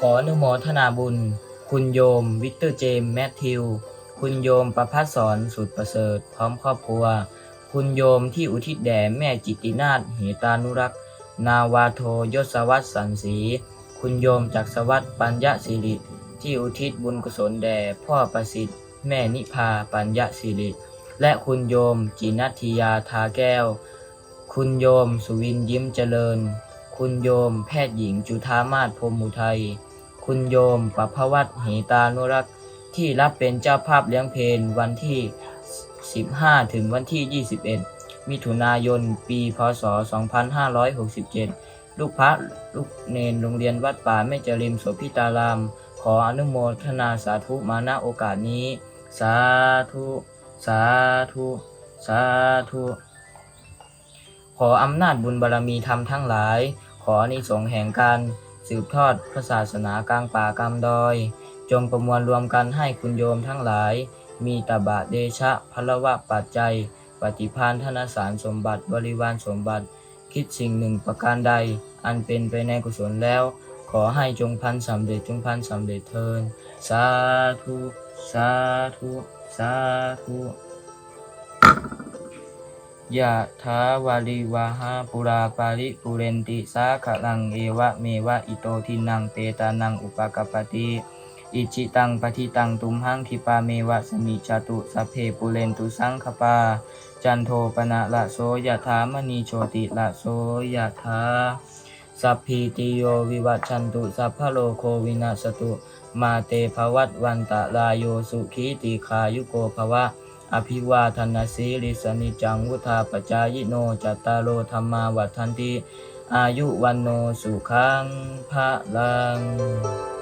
ขออนุโมทนาบุญ คุณโยม วิกเตอร์เจมแมทธิว คุณโยมประพัฒสอนสุดประเสริฐพร้อมครอบครัว คุณโยมที่อุทิศแด่แม่จิตตินาถเหตานุรักษ์ นาวาโทยศวัตสันสีคุณโยมจากสวัสดิ์ปัญญาสิริ ที่อุทิศบุญกุศลแด่พ่อประสิทธิ์แม่นิพาปัญญาสิริ และคุณโยมจินัทธิยาทาแก้ว คุณโยมสุวินยิ้มเจริญ คุณโยมแพทย์หญิงจุธามาศพรหมุทัย คุณโยมปภวัตเหตานุรักษ์ที่รับเป็นเจ้าภาพเลี้ยงเพลนวันที่ 15 ถึงวันที่ 21 มิถุนายน ปี พศ 2567 ลูกพระลูกเนนโรงเรียนวัดป่าแม่จริมโสพิตาราม ขออนุโมทนาสาธุมาณโอกาสนี้ สาธุ สาธุ สาธุ ขออำนาจบุญบารมีธรรมทั้งหลาย ขออนิสงส์แห่งการ สืบทอดพระศาสนากลางป่ากลางดอย จงประมวลรวมกันให้คุณโยมทั้งหลาย มีตบะเดชะพลวะปัจจัย ปฏิพานธนสารสมบัติบริวารสมบัติ คิดสิ่งหนึ่งประการใด อันเป็นไปในกุศลแล้ว ขอให้จงพันสำเร็จจงพันสำเร็จเทินสาธุ สาธุ สาธุ ยะถาวาลิวาหาปุราปาริปุเรนติสาขลังเอวะเมวะอิโตทินังเปตานังอุปกปปติอิจิตังปฏิตังตุมหังคิปาเมวะสมิจตุสเพปุเรนตุสังขปา จันโทปนะละโสยะถามณีโชติละโสยะถาสัพพิติโยวิวัชชันตุสัพพะโลโควินาสตุ มาเตภวัตวันตะลายโยสุขีติขายุโกภวะ อภิวาทนาสีลิสนิจังวุธาปจายโนจัตตารโอธรรมาวัฏันติอายุวันโนสุขังพระลัง